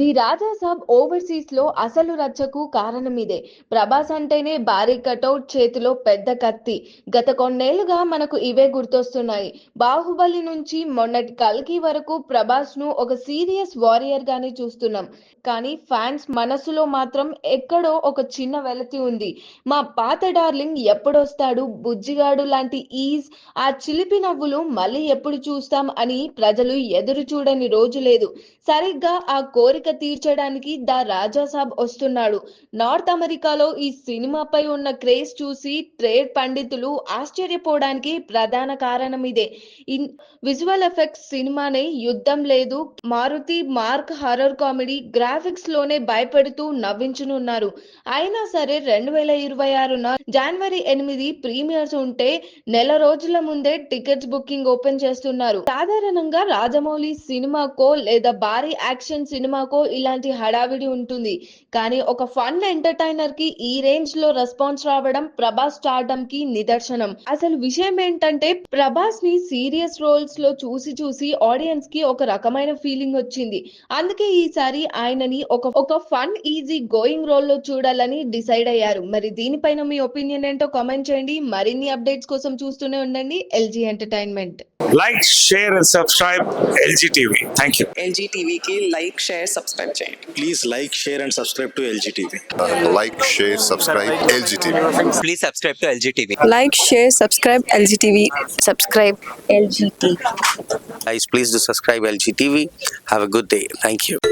The రాజా సాబ్ ఓవర్సీస్లో అసలు రచ్చకు కారణం ఇదే. ప్రభాస్ అంటేనే భారీ కటౌట్ చేతిలో పెద్ద కత్తి. గత కొన్నేళ్ళుగా మనకు ఇవే గుర్తొస్తున్నాయి. బాహుబలి నుంచి మొన్నటి కల్కి వరకు ప్రభాస్ను ఒక సీరియస్ వారియర్ గానే చూస్తున్నాం. కానీ ఫ్యాన్స్ మనసులో మాత్రం ఎక్కడో ఒక చిన్న వెలతి ఉంది. మా పాత డార్లింగ్ ఎప్పుడొస్తాడు? బుజ్జిగాడు లాంటి ఈజ్ ఆ చిలిపి నవ్వులు మళ్ళీ ఎప్పుడు చూస్తాం అని ప్రజలు ఎదురు చూడని రోజు లేదు. సరిగ్గా ఆ కోరిక తీర్చడానికి ద రాజా సాబ్ వస్తున్నాడు. నార్త్ అమెరికాలో ఈ సినిమాపై ఉన్న క్రేజ్ చూసి ట్రేడ్ పండితులు ఆశ్చర్యపోవడానికి ప్రధాన కారణం ఇదే. విజువల్ ఎఫెక్ట్స్ సినిమానే యుద్ధం లేదు. మారుతి మార్క్ హర్రర్ కామెడీ గ్రాఫిక్స్లోనే భయపెడుతూ నవ్వించనున్నారు. అయినా సరే రెండు వేల ఇరవై ఆరున జనవరి ఎనిమిది ప్రీమియర్స్ ఉంటే నెల రోజుల ముందే టికెట్స్ బుకింగ్ ఓపెన్ చేస్తున్నారు. సాధారణంగా రాజమౌళి సినిమాకో లేదా భారీ యాక్షన్ సినిమాకో ఇలాంటి హడావిడి ఉంటుంది. కానీ ఒక ఫన్ ఎంటర్టైనర్కి ఈ రేంజ్లో రెస్పాన్స్ రావడం ప్రభాస్ స్టార్డమ్కి నిదర్శనం. అసలు విషయం ఏంటంటే ప్రభాస్ని సీరియస్ రోల్స్లో చూసి చూసి ఆడియన్స్కి ఒక రకమైన ఫీలింగ్ వచ్చింది. అందుకే ఈసారి ఆయనని ఒక ఒక ఫన్ ఈజీ గోయింగ్ రోల్లో చూడాలని డిసైడ్ అయ్యారు. మరి దీనిపైన మీ ఒపీనియన్ ఏంటో కామెంట్ చేయండి. మరిన్ని అప్డేట్స్ కోసం చూస్తూనే ఉండండి LG entertainment like, share, and subscribe LG TV. Thank you. LG టీవీకి లైక్ షేర్ సబ్స్క్రైబ్ చేయండి Please like, share, and subscribe to LGTV. like, share, subscribe LGTV. please subscribe to LG TV. Like share subscribe LG TV subscribe LG TV Guys, please do subscribe LG TV. Have a good day. Thank you.